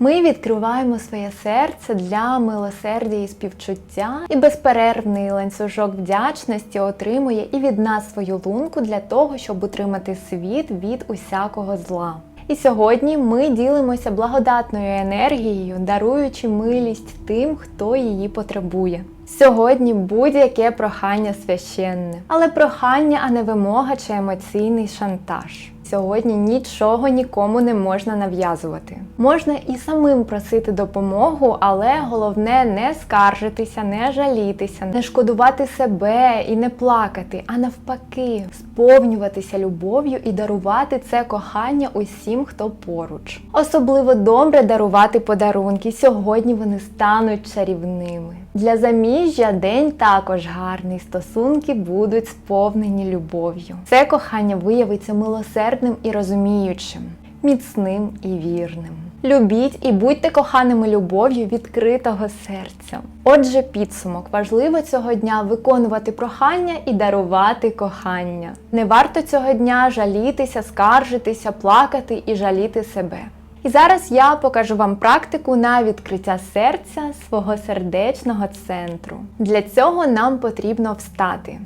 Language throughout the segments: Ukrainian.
Ми відкриваємо своє серце для милосердя і співчуття, і безперервний ланцюжок вдячності отримує і від нас свою лунку для того, щоб утримати світ від усякого зла. І сьогодні ми ділимося благодатною енергією, даруючи милість тим, хто її потребує. Сьогодні будь-яке прохання священне, але прохання, а не вимога чи емоційний шантаж. Сьогодні нічого нікому не можна нав'язувати. Можна і самим просити допомогу, але головне не скаржитися, не жалітися, не шкодувати себе і не плакати, а навпаки, сповнюватися любов'ю і дарувати це кохання усім, хто поруч. Особливо добре дарувати подарунки. Сьогодні вони стануть чарівними. Для заміжжя день також гарний. Стосунки будуть сповнені любов'ю. Це кохання виявиться милосердним і розуміючим, міцним і вірним. Любіть і будьте коханими любов'ю відкритого серця. Отже, підсумок важливо цього дня виконувати прохання і дарувати кохання. Не варто цього дня жалітися, скаржитися, плакати і жаліти себе. І зараз я покажу вам практику на відкриття серця свого сердечного центру. Для цього нам потрібно встати.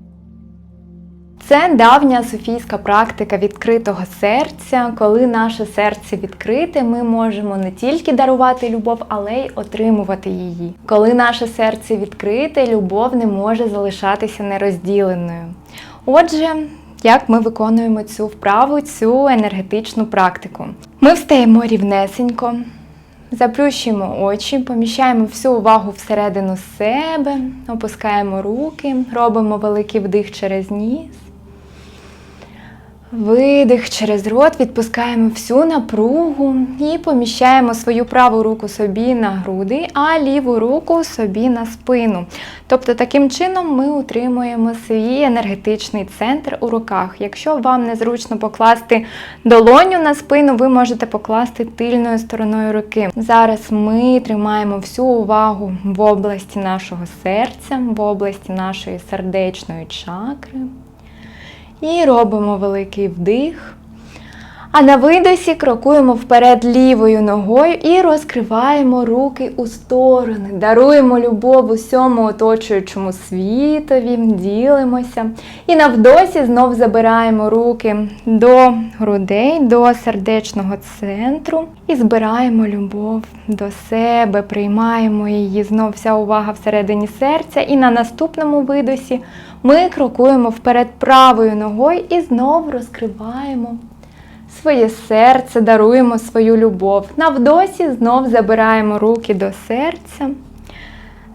Це давня софійська практика відкритого серця. Коли наше серце відкрите, ми можемо не тільки дарувати любов, але й отримувати її. Коли наше серце відкрите, любов не може залишатися нерозділеною. Отже, як ми виконуємо цю вправу, цю енергетичну практику? Ми встаємо рівнесенько, заплющуємо очі, поміщаємо всю увагу всередину себе, опускаємо руки, робимо великий вдих через ніс. Видих через рот, відпускаємо всю напругу і поміщаємо свою праву руку собі на груди, а ліву руку собі на спину. Тобто таким чином ми утримуємо свій енергетичний центр у руках. Якщо вам незручно покласти долоню на спину, ви можете покласти тильною стороною руки. Зараз ми тримаємо всю увагу в області нашого серця, в області нашої сердечної чакри. І робимо великий вдих. А на видосі крокуємо вперед лівою ногою і розкриваємо руки у сторони. Даруємо любов усьому оточуючому світові, ділимося. І на вдосі знов забираємо руки до грудей, до сердечного центру і збираємо любов до себе, приймаємо її, знов вся увага всередині серця. І на наступному видосі ми крокуємо вперед правою ногою і знов розкриваємо своє серце, даруємо свою любов. На вдосі знов забираємо руки до серця,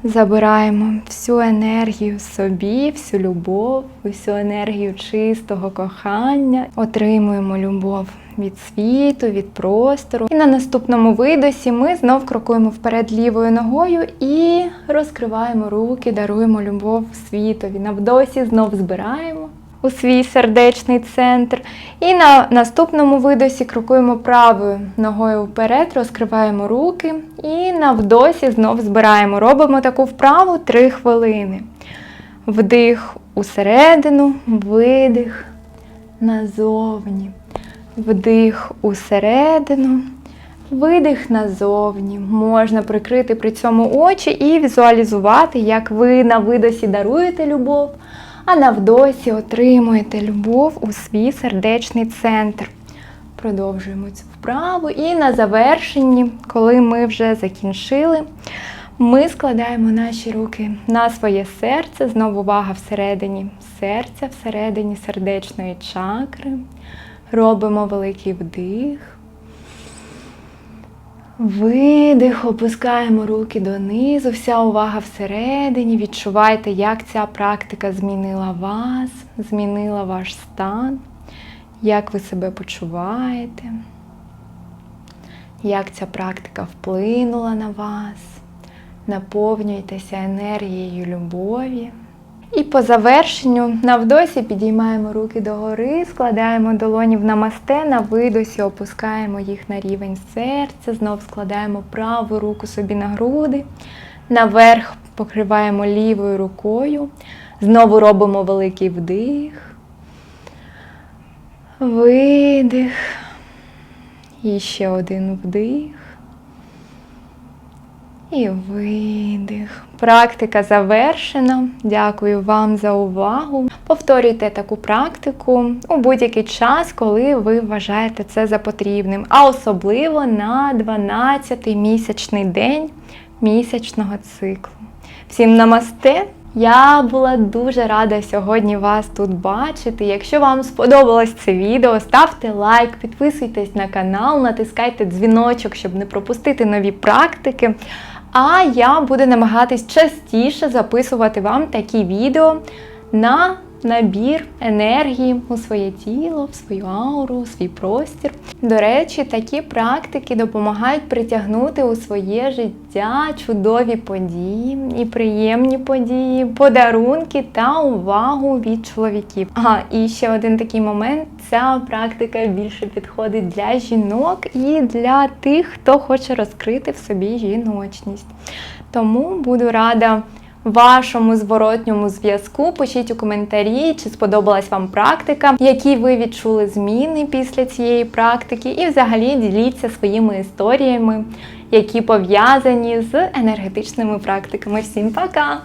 забираємо всю енергію собі, всю любов, всю енергію чистого кохання, отримуємо любов від світу, від простору. І на наступному видосі ми знов крокуємо вперед лівою ногою і розкриваємо руки, даруємо любов світові. На вдосі знов збираємо у свій сердечний центр. І на наступному видосі крокуємо правою ногою вперед, розкриваємо руки і на вдосі знов збираємо. Робимо таку вправу 3 хвилини. Вдих усередину, видих назовні. Вдих усередину, видих назовні. Можна прикрити при цьому очі і візуалізувати, як ви на видосі даруєте любов, а на вдосі отримуєте любов у свій сердечний центр. Продовжуємо цю вправу. І на завершенні, коли ми вже закінчили, ми складаємо наші руки на своє серце. Знову увага всередині серця, всередині сердечної чакри. Робимо великий вдих. Видих, опускаємо руки донизу, вся увага всередині. Відчувайте, як ця практика змінила вас, змінила ваш стан, як ви себе почуваєте, як ця практика вплинула на вас. Наповнюйтеся енергією любові. І по завершенню на вдосі підіймаємо руки догори, складаємо долоні в намасте, на видосі опускаємо їх на рівень серця, знов складаємо праву руку собі на груди, наверх покриваємо лівою рукою, знову робимо великий вдих, видих, і ще один вдих. І видих. Практика завершена. Дякую вам за увагу. Повторюйте таку практику у будь-який час, коли ви вважаєте це за потрібним, а особливо на 12-й місячний день місячного циклу. Всім намасте! Я була дуже рада сьогодні вас тут бачити. Якщо вам сподобалось це відео, ставте лайк, підписуйтесь на канал, натискайте дзвіночок, щоб не пропустити нові практики. А я буду намагатись частіше записувати вам такі відео на набір енергії у своє тіло, в свою ауру, у свій простір. До речі, такі практики допомагають притягнути у своє життя чудові події і приємні події, подарунки та увагу від чоловіків. Ага, і ще один такий момент: ця практика більше підходить для жінок і для тих, хто хоче розкрити в собі жіночність. Тому буду рада вашому зворотньому зв'язку. Пишіть у коментарі, чи сподобалась вам практика, які ви відчули зміни після цієї практики, і взагалі діліться своїми історіями, які пов'язані з енергетичними практиками. Всім пока!